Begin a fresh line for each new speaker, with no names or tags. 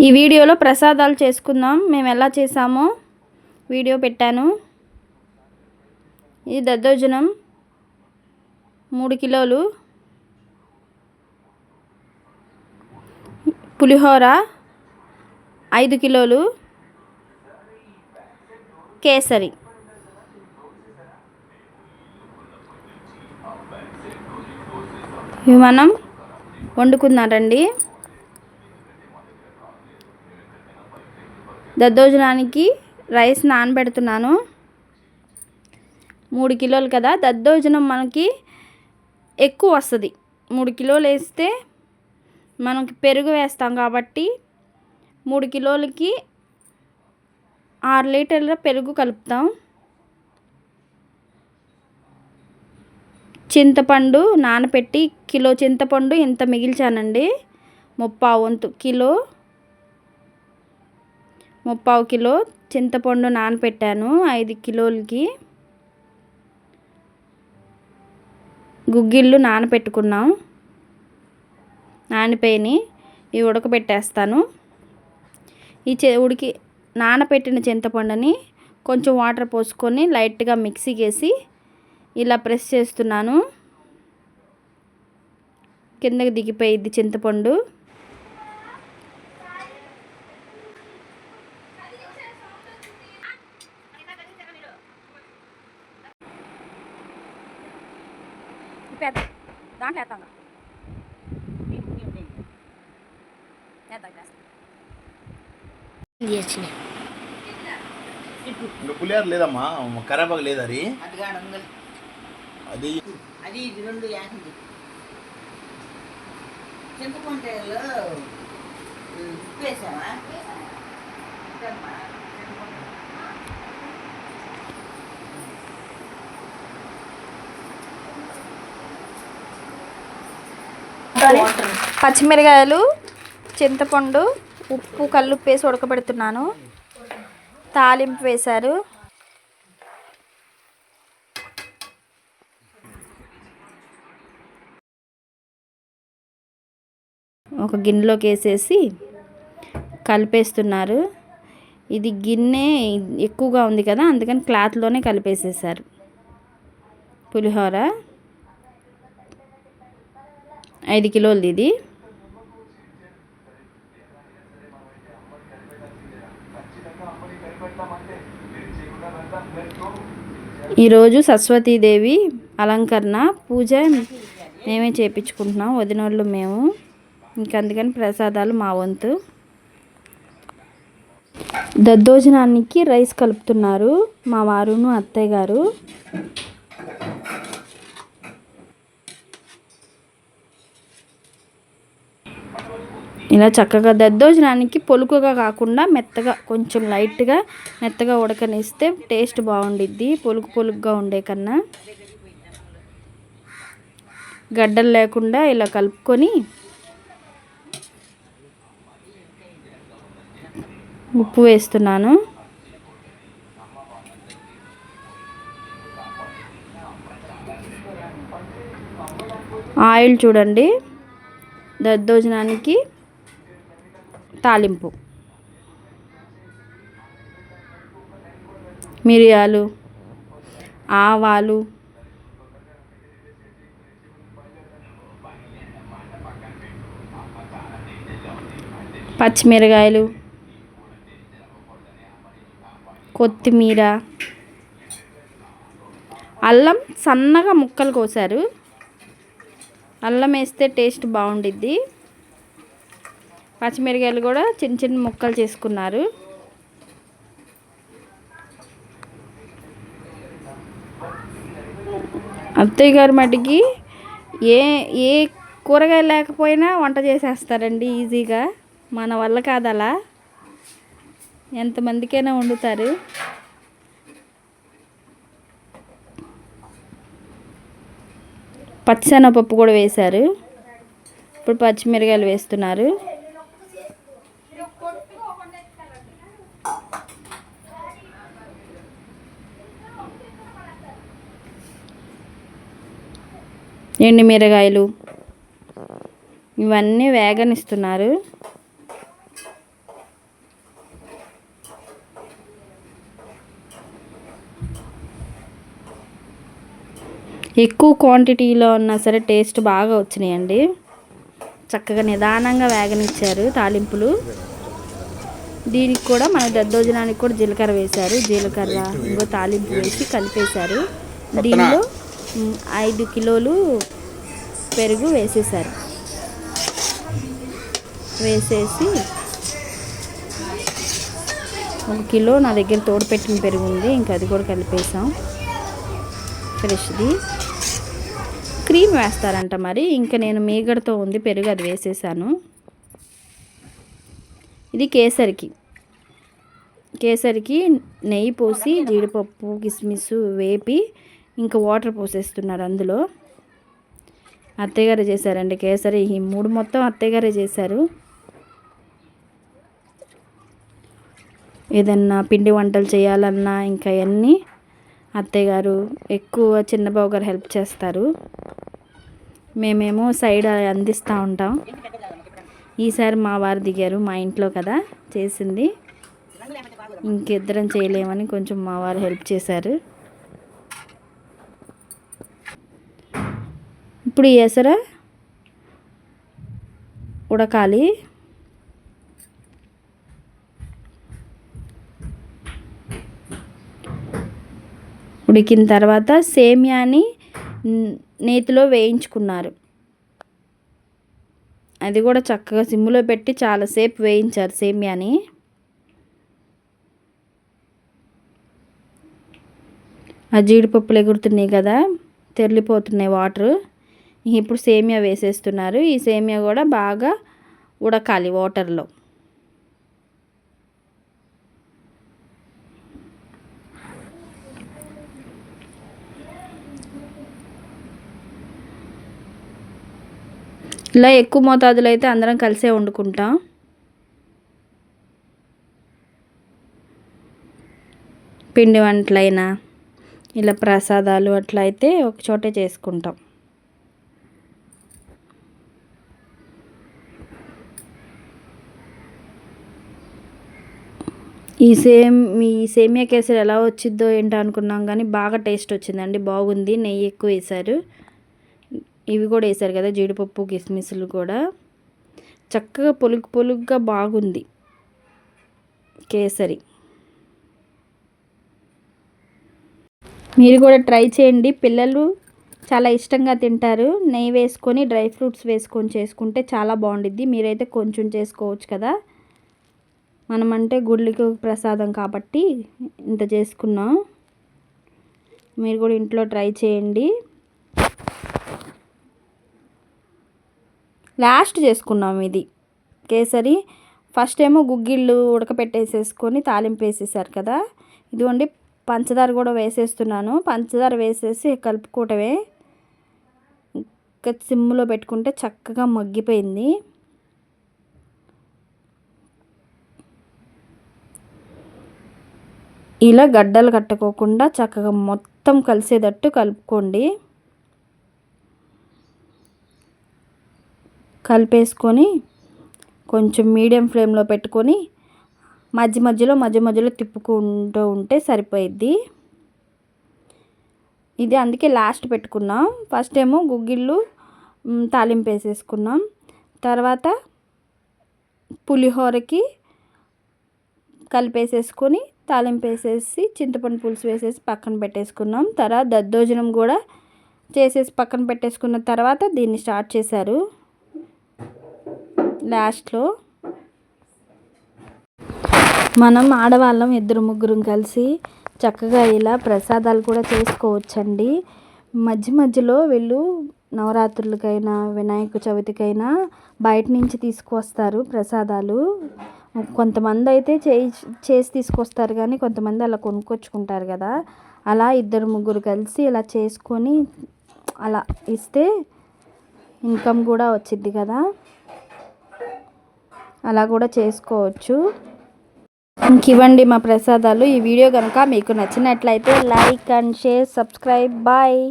ఈ వీడియోలో ప్రసాదాలు చేసుకుందాం. మేము ఎలా చేసామో వీడియో పెట్టాను. ఇది దద్దోజనం. మూడు కిలోలు. పులిహోర ఐదు కిలోలు. కేసరి. ఇవి మనం వండుకున్నారండి దద్దోజనానికి రైస్ నానబెడుతున్నాను. మూడు కిలోలు కదా దద్దోజనం మనకి ఎక్కువ వస్తుంది. మూడు కిలోలు వేస్తే మనకి పెరుగు వేస్తాం కాబట్టి మూడు కిలోలకి ఆరు లీటర్ల పెరుగు కలుపుతాం. చింతపండు నానపెట్టి కిలో చింతపండు ఇంత మిగిల్చానండి. ముప్పావు వంతు కిలో. ముప్పావు కిలో చింతపండు నానపెట్టాను ఐదు కిలోలకి. గుగ్గిళ్ళు నానపెట్టుకున్నాం. నానిపోయినాయి. ఇవి ఉడకబెట్టేస్తాను. ఈ చె ఉడికి నానపెట్టిన చింతపండుని కొంచెం వాటర్ పోసుకొని లైట్గా మిక్సీకి వేసి ఇలా ప్రెస్ చేస్తున్నాను. కిందకి దిగిపోయిద్ది చింతపండు. పెద్ద దాంట్లో వేస్తాం
ఇంకా పులిహార లేదమ్మా కరేపాకు లేదు అది అది
అది ఇది రెండు యాసింది. చింతపంటలో ఉప్పు వేసావా?
పచ్చిమిరకాయలు చింతపండు ఉప్పు కల్లుప్పు వేసి ఉడకబెడుతున్నాను. తాలింపు వేశారు. ఒక గిన్నెలోకి వేసేసి కలిపేస్తున్నారు. ఇది గిన్నె ఎక్కువగా ఉంది కదా అందుకని క్లాత్లోనే కలిపేసేసారు పులిహోర. ఐదు కిలోలది ఇది. ఈరోజు సరస్వతీదేవి అలంకరణ పూజ మేమే చేయించుకుంటున్నాం వదినోళ్ళు మేము. ఇంకందుకని ప్రసాదాలు మా వంతు. దద్దోజనానికి రైస్ కలుపుతున్నారు మా వారును అత్తయ్య గారు. ఇలా చక్కగా దద్దోజనానికి పొలుకుగా కాకుండా మెత్తగా కొంచెం లైట్గా మెత్తగా ఉడకనిస్తే టేస్ట్ బాగుండిద్ది పొలుకు పొలుగ్గా ఉండే కన్నా. గడ్డలు లేకుండా ఇలా కలుపుకొని ఉప్పు వేస్తున్నాను. ఆయిల్ చూడండి దద్దోజనానికి తాలింపు. మిరియాలు ఆవాలు పచ్చిమిరకాయలు కొత్తిమీర అల్లం సన్నగా ముక్కలు కోసారు. అల్లం వేస్తే టేస్ట్ బాగుండిద్ది. పచ్చిమిరకాయలు కూడా చిన్న చిన్న ముక్కలు చేసుకున్నారు. అత్తయ్య గారి మటుకి ఏ ఏ కూరగాయ లేకపోయినా వంట చేసేస్తారండి ఈజీగా. మన వల్ల కాదు అలా. ఎంతమందికైనా వండుతారు. పచ్చిశనగపప్పు కూడా వేశారు. ఇప్పుడు పచ్చిమిరకాయలు వేస్తున్నారు. ఎండుమిరగాయలు ఇవన్నీ వేగనిస్తున్నారు. ఎక్కువ క్వాంటిటీలో ఉన్నా సరే టేస్ట్ బాగా వచ్చినాయండి. చక్కగా నిదానంగా వేగనిచ్చారు తాలింపులు. దీనికి కూడా మన దద్దోజనానికి కూడా జీలకర్ర వేశారు. జీలకర్ర ఇంకో తాలింపు వేసి కలిపేశారు. దీనిలో ఐదు కిలోలు పెరుగు వేసేసారు. వేసేసి ఒక కిలో నా దగ్గర తోడు పెట్టిన పెరుగు ఉంది ఇంకా అది కూడా కలిపేసాం. ఫ్రెష్ది. క్రీమ్ వేస్తారంట మరి ఇంకా నేను మీగడతో ఉంది పెరుగు అది వేసేసాను. ఇది కేసరికి. కేసరికి నెయ్యి పోసి జీడిపప్పు కిస్మిస్ వేపి ఇంకా వాటర్ పోసేస్తున్నారు అందులో. అత్తయ్యగారే చేశారండి కేసరి. ఈ మూడు మొత్తం అత్తయ్యగారే చేశారు. ఏదన్నా పిండి వంటలు చేయాలన్నా ఇంకా అన్నీ అత్తయ్య గారు ఎక్కువ చిన్నబాబు గారు హెల్ప్ చేస్తారు. మేమేమో సైడ్ అందిస్తూ ఉంటాం. ఈసారి మా వారు దిగారు మా ఇంట్లో కదా చేసింది. ఇంకిద్దరం చేయలేమని కొంచెం మా వారు హెల్ప్ చేశారు. ఇప్పుడు ఈ ఎసర ఉడకాలి. ఉడికిన తర్వాత సేమియాని నేతిలో వేయించుకున్నారు. అది కూడా చక్కగా సిమ్లో పెట్టి చాలాసేపు వేయించారు సేమియాని. ఆ జీడిపప్పులు ఎగురుతున్నాయి కదా తెరిపోతున్నాయి వాటర్. ఇప్పుడు సేమియా వేసేస్తున్నారు. ఈ సేమియా కూడా బాగా ఉడకాలి వాటర్లో. ఇలా ఎక్కువ మోతాదులో అయితే అందరం కలిసే వండుకుంటాం. పిండి వంటలైనా ఇలా ప్రసాదాలు అట్లా అయితే ఒక చోటే చేసుకుంటాం. ఈ సేమ్ ఈ సేమియా కేసరి ఎలా వచ్చిద్దో ఏంటో అనుకున్నాం కానీ బాగా టేస్ట్ వచ్చిందండి. బాగుంది. నెయ్యి ఎక్కువ వేశారు. ఇవి కూడా వేశారు కదా జీడిపప్పు కిస్మిస్లు కూడా. చక్కగా పొలుగు పొలుగ్గా బాగుంది కేసరి. మీరు కూడా ట్రై చేయండి. పిల్లలు చాలా ఇష్టంగా తింటారు. నెయ్యి వేసుకొని డ్రై ఫ్రూట్స్ వేసుకొని చేసుకుంటే చాలా బాగుండిద్ది. మీరైతే కొంచెం చేసుకోవచ్చు కదా. మనమంటే గుళ్ళకి ప్రసాదం కాబట్టి ఇంత చేసుకున్నాం. మీరు కూడా ఇంట్లో ట్రై చేయండి. లాస్ట్ చేసుకున్నాం ఇది. కేసరి ఫస్ట్ ఏమో గుగ్గిళ్ళు ఉడకపెట్టేసేసుకొని తాలింపు వేసేసారు కదా. ఇదిగోండి పంచదార కూడా వేసేస్తున్నాను. పంచదార వేసేసి కలుపుకోవటమే. ఇంకా సిమ్లో పెట్టుకుంటే చక్కగా మగ్గిపోయింది. ఇలా గడ్డలు కట్టుకోకుండా చక్కగా మొత్తం కలిసేటట్టు కలుపుకోండి. కలిపేసుకొని కొంచెం మీడియం ఫ్లేమ్లో పెట్టుకొని మధ్య మధ్యలో మధ్య మధ్యలో తిప్పుకుంటూ ఉంటే సరిపోయిద్ది. ఇది అందుకే లాస్ట్ పెట్టుకున్నాం. ఫస్ట్ ఏమో గుగ్గిళ్ళు తాలింపు వేసేసుకున్నాం. తర్వాత పులిహోరకి కలిపేసేసుకొని తాలింపు వేసేసి చింతపండు పులుసు వేసేసి పక్కన పెట్టేసుకున్నాం. తర్వాత దద్దోజనం కూడా చేసేసి పక్కన పెట్టేసుకున్న తర్వాత దీన్ని స్టార్ట్ చేశారు. లాస్ట్లో మనం ఆడవాళ్ళం ఇద్దరు ముగ్గురం కలిసి చక్కగా ఇలా ప్రసాదాలు కూడా చేసుకోవచ్చండి. మధ్య మధ్యలో వీళ్ళు నవరాత్రులకైనా వినాయక చవితికైనా బయట నుంచి తీసుకువస్తారు ప్రసాదాలు. కొంతమంది అయితే చేయి చేసి తీసుకొస్తారు కానీ కొంతమంది అలా కొనుక్కొచ్చుకుంటారు కదా. అలా ఇద్దరు ముగ్గురు కలిసి ఇలా చేసుకొని అలా ఇస్తే ఇన్కమ్ కూడా వచ్చిద్ది కదా. అలా కూడా చేసుకోవచ్చు. ఇంకివ్వండి మా ప్రసాదాలు. ఈ వీడియో కనుక మీకు నచ్చినట్లయితే like and share subscribe. Bye.